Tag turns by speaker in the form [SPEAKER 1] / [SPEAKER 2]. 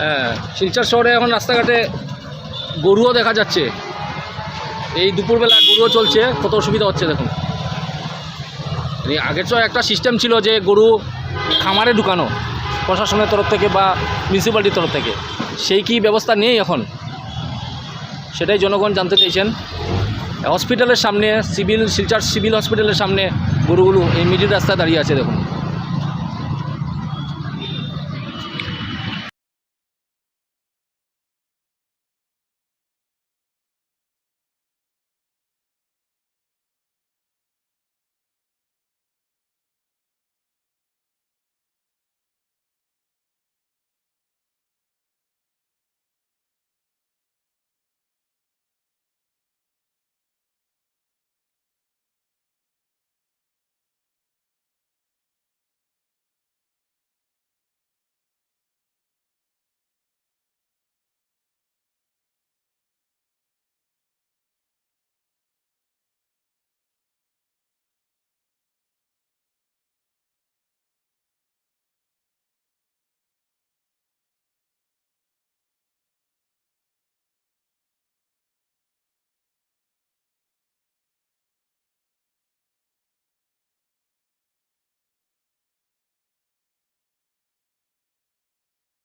[SPEAKER 1] হ্যাঁ শিলচর শহরে এখন রাস্তাঘাটে গরুও দেখা যাচ্ছে। এই দুপুরবেলা গরুও চলছে, কত অসুবিধা হচ্ছে দেখুন। এই আগের তো একটা সিস্টেম ছিল যে গরু খামারে ঢুকানো, প্রশাসনের তরফ থেকে বা মিউনিসিপ্যালিটির তরফ থেকে। সেই কি ব্যবস্থা নেই এখন? সেটাই জনগণ জানতে চাইছেন। হসপিটালের সামনে সিভিল শিলচর সিভিল হসপিটালের সামনে গরুগুলো এই মিডিল রাস্তায় দাঁড়িয়ে আছে দেখুন।